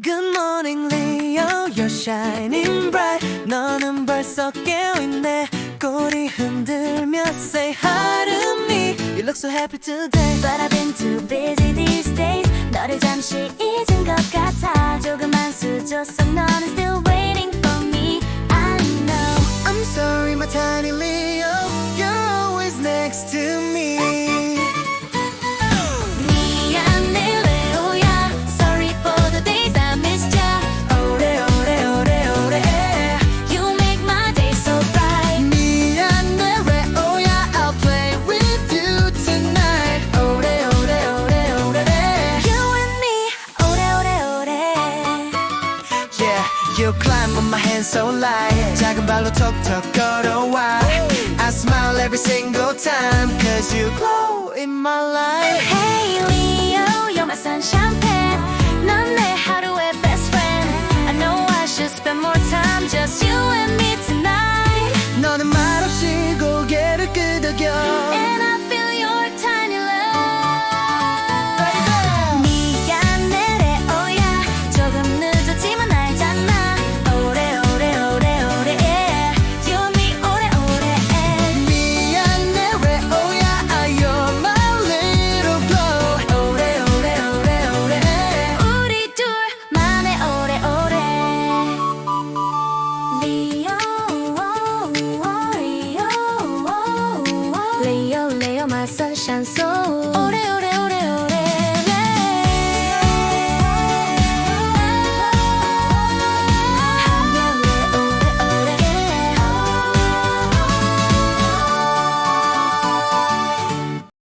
Good morning, Leo. You're shining bright. 너는 벌써 깨어있네. 꼬리 흔들며 say hi to me. You look so happy today. But I've been too busy these days 너를 잠시 잊은 것 같아 조금만 수줬어 너는 still waiting for me I know I'm sorry, my tiny Leo. You're always next to me. you climb on my hand so light. 작은 발로 톡톡 걸어와. I smile every single time. Cause you glow in my life. Hey Leo You're my sunshine pen 넌내 하루의 best friend I know I should spend more time just you chanson